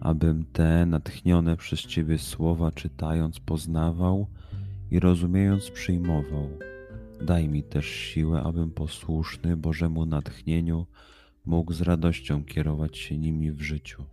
abym te natchnione przez Ciebie słowa czytając poznawał i rozumiejąc przyjmował. Daj mi też siłę, abym posłuszny Bożemu natchnieniu mógł z radością kierować się nimi w życiu.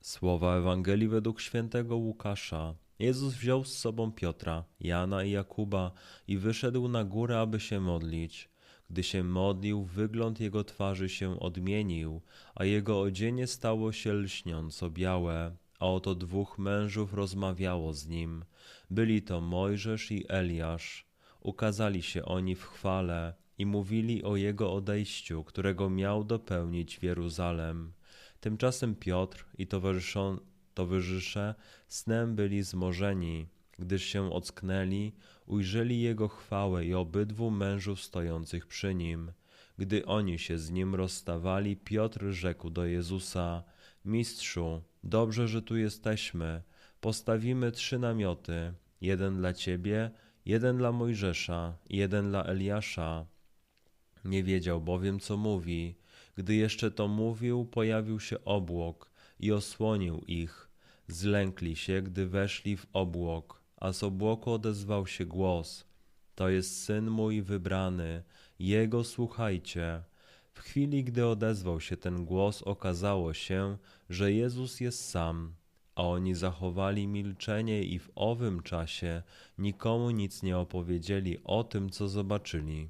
Słowa Ewangelii według świętego Łukasza. Jezus wziął z sobą Piotra, Jana i Jakuba i wyszedł na górę, aby się modlić. Gdy się modlił, wygląd jego twarzy się odmienił, a jego odzienie stało się lśniąco białe, a oto dwóch mężów rozmawiało z nim. Byli to Mojżesz i Eliasz. Ukazali się oni w chwale i mówili o jego odejściu, którego miał dopełnić w Jeruzalem. Tymczasem Piotr i towarzysze snem byli zmorzeni gdyż się ocknęli, ujrzeli jego chwałę i obydwu mężów stojących przy nim. Gdy oni się z nim rozstawali, Piotr rzekł do Jezusa: Mistrzu, dobrze, że tu jesteśmy. Postawimy trzy namioty: jeden dla ciebie, jeden dla Mojżesza, jeden dla Eliasza. Nie wiedział bowiem, co mówi. Gdy jeszcze to mówił, pojawił się obłok i osłonił ich. Zlękli się, gdy weszli w obłok a z obłoku odezwał się głos: To jest syn mój wybrany, jego słuchajcie. W chwili, gdy odezwał się ten głos, okazało się, że Jezus jest sam, a oni zachowali milczenie i w owym czasie nikomu nic nie opowiedzieli o tym, co zobaczyli.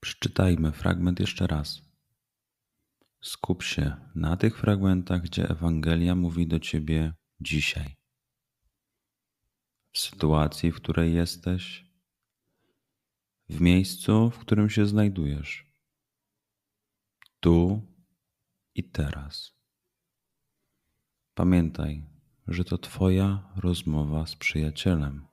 Przeczytajmy fragment jeszcze raz. Skup się na tych fragmentach, gdzie Ewangelia mówi do ciebie dzisiaj, w sytuacji, w której jesteś, w miejscu, w którym się znajdujesz, tu i teraz. Pamiętaj, że to Twoja rozmowa z przyjacielem.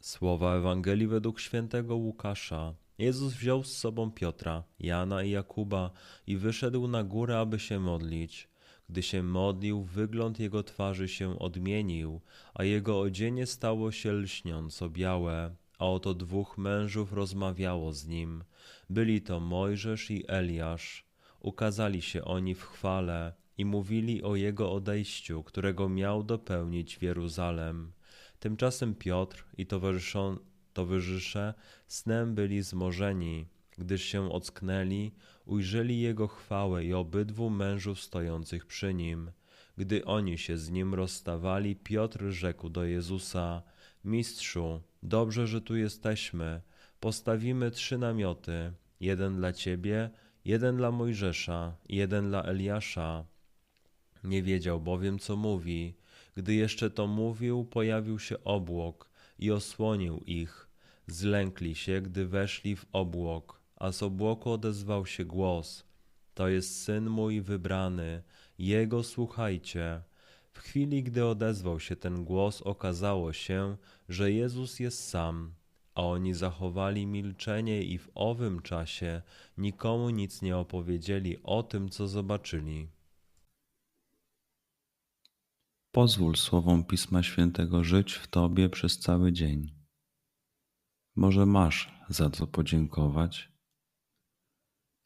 Słowa Ewangelii według świętego Łukasza. Jezus wziął z sobą Piotra, Jana i Jakuba i wyszedł na górę, aby się modlić. Gdy się modlił, wygląd jego twarzy się odmienił, a jego odzienie stało się lśniąco białe, a oto dwóch mężów rozmawiało z nim. Byli to Mojżesz i Eliasz. Ukazali się oni w chwale i mówili o jego odejściu, którego miał dopełnić w Jeruzalem. Tymczasem Piotr i towarzysze snem byli zmorzeni, gdyż się ocknęli, ujrzeli jego chwałę i obydwu mężów stojących przy nim. Gdy oni się z nim rozstawali, Piotr rzekł do Jezusa: Mistrzu, dobrze, że tu jesteśmy. Postawimy trzy namioty: jeden dla ciebie, jeden dla Mojżesza, jeden dla Eliasza. Nie wiedział bowiem, co mówi. Gdy jeszcze to mówił, pojawił się obłok i osłonił ich. Zlękli się, gdy weszli w obłok a z obłoku odezwał się głos: To jest syn mój wybrany, jego słuchajcie. W chwili, gdy odezwał się ten głos, okazało się, że Jezus jest sam, a oni zachowali milczenie i w owym czasie nikomu nic nie opowiedzieli o tym, co zobaczyli. Pozwól słowom Pisma Świętego żyć w Tobie przez cały dzień. Może masz za co podziękować,